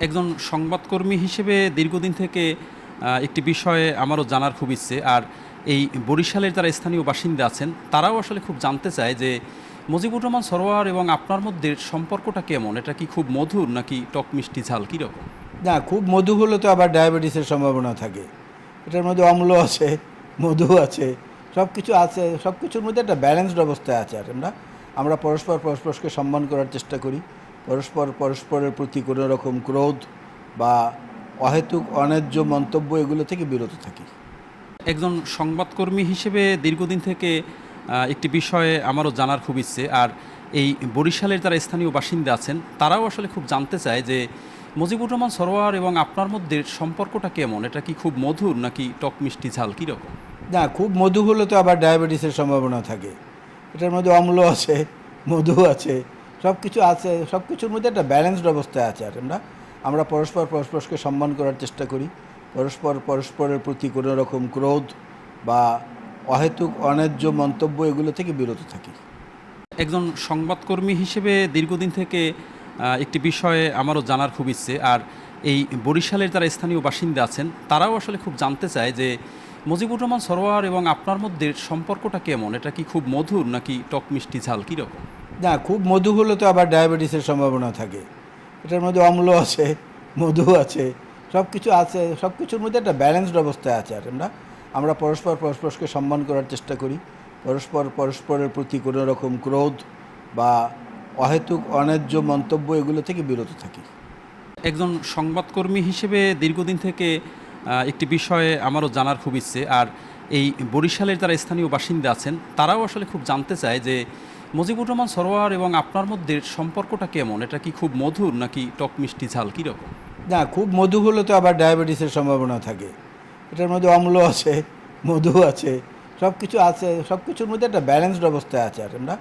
একজন সংবাদকর্মী হিসেবে দীর্ঘদিন থেকে একটি বিষয়ে আমারও জানার খুব ইচ্ছে। আর এই বরিশালের যারা স্থানীয় বাসিন্দা আছেন, তারাও আসলে খুব জানতে চায় যে মুজিবুর রহমান সরোয়ার এবং আপনার মধ্যে সম্পর্কটা কেমন? এটা কি খুব মধুর নাকি টক মিষ্টি ঝাল? কীরকম না, খুব মধু হলে তো আবার ডায়াবেটিসের সম্ভাবনা থাকে। এটার মধ্যে অম্ল আছে, মধু আছে সব কিছু আছে সব কিছুর মধ্যে একটা ব্যালেন্সড অবস্থায় আছে। আর আমরা আমরা পরস্পর পরস্পরকে সম্মান করার চেষ্টা করি। পরস্পর পরস্পরের প্রতি কোনো রকম ক্রোধ বা অহেতুক অন্যায্য মন্তব্য এগুলো থেকে বিরত থাকি। একজন সংবাদকর্মী হিসেবে দীর্ঘদিন থেকে একটি বিষয়ে আমারও জানার খুব ইচ্ছে। আর এই বরিশালের যারা স্থানীয় বাসিন্দা আছেন তারাও আসলে খুব জানতে চায় যে মুজিবুর রহমান সরোয়ার এবং আপনার মধ্যে সম্পর্কটা কেমন? এটা কি খুব মধুর নাকি টক মিষ্টি ঝাল? কীরকম না খুব মধু হলে তো আবার ডায়াবেটিসের সম্ভাবনা থাকে। এটার মধ্যে অম্ল আছে মধু আছে সব কিছু আছে সব কিছুর মধ্যে একটা ব্যালেন্সড অবস্থায় আছে আর আমরা আমরা পরস্পর পরস্পরকে সম্মান করার চেষ্টা করি। পরস্পর পরস্পরের প্রতি কোনো রকম ক্রোধ বা অহেতুক, অন্যায্য মন্তব্য এগুলো থেকে বিরত থাকি। একজন সংবাদকর্মী হিসেবে দীর্ঘদিন থেকে একটি বিষয়ে আমারও জানার খুব ইচ্ছে। আর এই বরিশালের যারা স্থানীয় বাসিন্দা আছেন, তারাও আসলে খুব জানতে চায় যে মুজিবুর রহমান সরোয়ার এবং আপনার মধ্যে সম্পর্কটা কেমন? এটা কি খুব মধুর নাকি টক মিষ্টি ঝাল? কীরকম? না, খুব মধু হলে তো আবার ডায়াবেটিসের সম্ভাবনা থাকে। এটার মধ্যে অম্ল আছে, মধু আছে সব কিছু আছে সব কিছুর মধ্যে একটা ব্যালেন্সড অবস্থায় আছে। আর আমরা আমরা পরস্পর পরস্পরকে সম্মান করার চেষ্টা করি। পরস্পর পরস্পরের প্রতি কোনো রকম ক্রোধ বা অহেতুক, অন্যায্য মন্তব্য এগুলো থেকে বিরত থাকি। একজন সংবাদকর্মী হিসেবে দীর্ঘদিন থেকে একটি বিষয়ে আমারও জানার খুব ইচ্ছে। আর এই বরিশালের যারা স্থানীয় বাসিন্দা আছেন, তারাও আসলে খুব জানতে চায় যে মুজিবুর রহমান সরোয়ার এবং আপনার মধ্যে সম্পর্কটা কেমন? এটা কি খুব মধুর নাকি টক মিষ্টি ঝাল? কীরকম না, খুব মধু হলে তো আবার ডায়াবেটিসের সম্ভাবনা থাকে। এটার মধ্যে অম্ল আছে, মধু আছে সব কিছু আছে সব কিছুর মধ্যে একটা ব্যালেন্সড অবস্থায় আছে আর আমরা।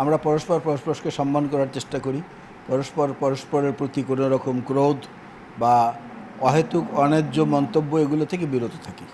আমরা পরস্পর পরস্পরকে সম্মান করার চেষ্টা করি। পরস্পর পরস্পরের প্রতি কোনো রকম ক্রোধ বা অহেতুক, অন্যায্য মন্তব্য এগুলো থেকে বিরত থাকি।